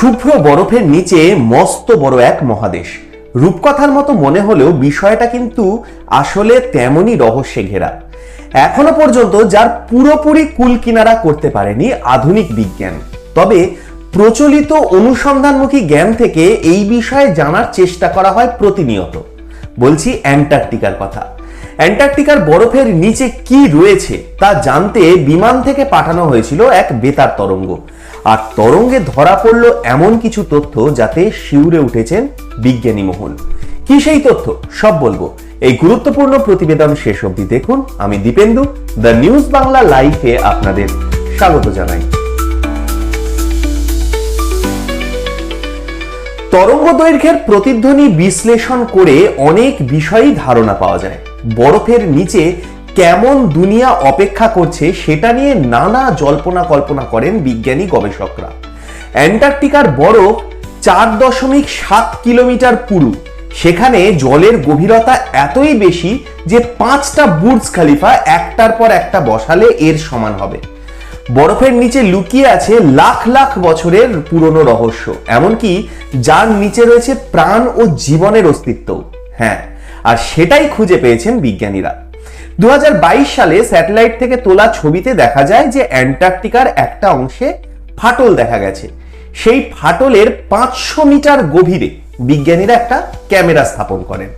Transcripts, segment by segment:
শুভ্র বরফের নিচে মস্ত বড় এক মহাদেশ। রূপকথার মতো মনে হলেও বিষয়টা কিন্তু আসলে তেমনই রহস্যে ঘেরা। এখনও পর্যন্ত যার পুরোপুরি কুল কিনারা করতে পারেনি আধুনিক বিজ্ঞান। তবে প্রচলিত অনুসন্ধানমুখী জ্ঞান থেকে এই বিষয়ে জানার চেষ্টা করা হয় প্রতিনিয়ত। বলছি অ্যান্টার্কটিকার কথা। অ্যান্টার্কটিকার বরফের নিচে কি রয়েছে তা জানতে বিমান থেকে পাঠানো হয়েছিল এক বেতার তরঙ্গ। আর তরঙ্গে ধরা পড়ল এমন কিছু তথ্য যাতে শিউরে উঠেছেন বিজ্ঞানী মোহন। কি সেই তথ্য? সব বলব। এই গুরুত্বপূর্ণ প্রতিবেদন শেষ অবধি দেখুন। আমি দীপেন্দু, দ্য নিউজ বাংলা লাইভে আপনাদের স্বাগত জানাই। তরঙ্গ দৈর্ঘ্যের প্রতিধ্বনি বিশ্লেষণ করে অনেক বিষয়ই ধারণা পাওয়া যায়। বরফের নিচে কেমন দুনিয়া অপেক্ষা করছে সেটা নিয়ে নানা জল্পনা কল্পনা করেন বিজ্ঞানী গবেষকরা। অ্যান্টার্কটিকার বরফ চার দশমিক সাত কিলোমিটার পুরু। সেখানে জলের গভীরতা এতই বেশি যে পাঁচটা বুর্জ খালিফা একটার পর একটা বসালে এর সমান হবে। বরফের নিচে লুকিয়ে আছে লাখ লাখ বছরের পুরনো রহস্য, এমনকি যার নিচে রয়েছে প্রাণ ও জীবনের অস্তিত্ব হ্যাঁ আর সেটাই খুঁজে পেয়েছেন বিজ্ঞানীরা। দু হাজার বাইশ সালে স্যাটেলাইট থেকে তোলা ছবিতে দেখা যায় যে অ্যান্টার্কটিকার একটা অংশে ফাটল দেখা গেছে। সেই ফাটলের পাঁচশো মিটার গভীরে বিজ্ঞানীরা একটা ক্যামেরা স্থাপন করেন।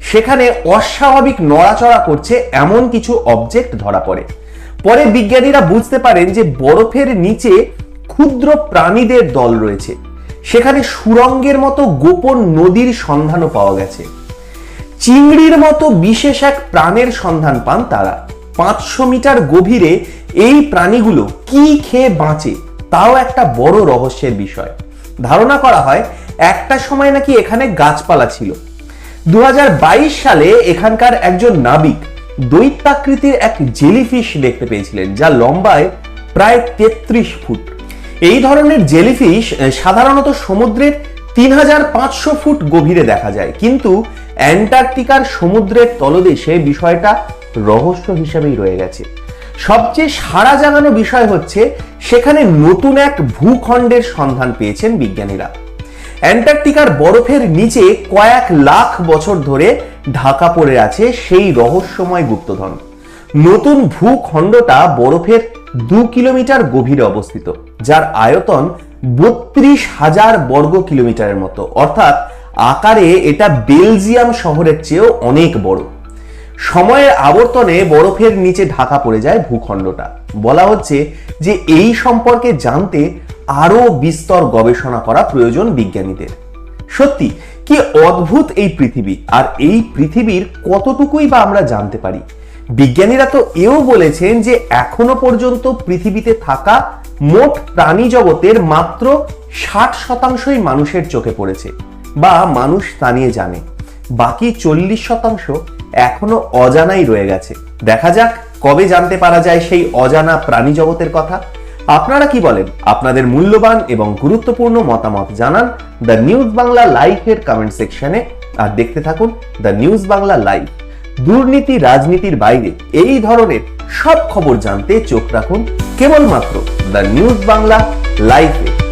সেখানে অস্বাভাবিক নড়াচড়া করছে এমন কিছু অবজেক্ট ধরা পড়ে। পরে বিজ্ঞানীরা বুঝতে পারেন যে বরফের নিচে ক্ষুদ্র প্রাণীদের দল রয়েছে। সেখানে সুরঙ্গের মতো গোপন নদীর সন্ধানও পাওয়া গেছে। চিংড়ির মতো বিশেষ এক প্রাণের সন্ধান পান তারা। পাঁচশো মিটার গভীরে এই প্রাণীগুলো কি খেয়ে বাঁচে, তাও একটা বড় রহস্যের বিষয়। ধারণা করা হয়, একটা সময় নাকি এখানে গাছপালা ছিল। দু হাজার বাইশ সালে এখানকার একজন নাবিক দৈত্যাকৃতির এক জেলিফিশ দেখতে পেয়েছিলেন, যা লম্বায় প্রায় তেত্রিশ ফুট। এই ধরনের জেলিফিশ, সাধারণত সমুদ্রের তিন হাজার পাঁচশো ফুট গভীরে দেখা যায়। কিন্তু অ্যান্টার্কটিকার সমুদ্রের তলদেশে বিষয়টা রহস্য হিসেবেই রয়ে গেছে। সবচেয়ে সাড়া জাগানো বিষয় হচ্ছে, সেখানে নতুন এক ভূখণ্ডের সন্ধান পেয়েছেন বিজ্ঞানীরা। অ্যান্টার্কটিকার বরফের নিচে কয়েক লাখ বছর ধরে ঢাকা পড়ে আছে সেই রহস্যময় গুপ্তধন। নতুন ভূখণ্ডটা বরফের দু কিলোমিটার গভীরে অবস্থিত, যার আয়তন বত্রিশ হাজার বর্গ কিলোমিটারের মতো। অর্থাৎ আকারে এটা বেলজিয়াম শহরের চেয়েও অনেক বড়। সময়ের আবর্তনে বরফের নিচে ঢাকা পড়ে যায় ভূখণ্ডটা। বলা হচ্ছে যে এই সম্পর্কে জানতে আরও বিস্তর গবেষণা করা প্রয়োজন বিজ্ঞানীদের। সত্যি, কি অদ্ভুত এই পৃথিবী আর এই পৃথিবীর কতটুকুই বা আমরা জানতে পারি? বিজ্ঞানীরা তো এও বলেছেন যে এখনও পর্যন্ত পৃথিবীতে থাকা মোট প্রাণী জগতের মাত্র ষাট শতাংশই মানুষের চোখে পড়েছে। বা মানুষ তা নিয়ে জানে। বাকি চল্লিশ শতাংশ এখনও অজানাই রয়ে গেছে। দেখা যাক কবে জানতে পারা যায় সেই অজানা প্রাণী জগতের কথা। আপনারা কি বলেন? আপনাদের মূল্যবান এবং গুরুত্বপূর্ণ মতামত জানান দ্য নিউজ বাংলা লাইভের কমেন্ট সেকশনে আর দেখতে থাকুন দ্য নিউজ বাংলা লাইভ দুর্নীতি, রাজনীতির বাইরে এই ধরনের সব খবর জানতে চোখ রাখুন কেবলমাত্র দ্য নিউজ বাংলা লাইভে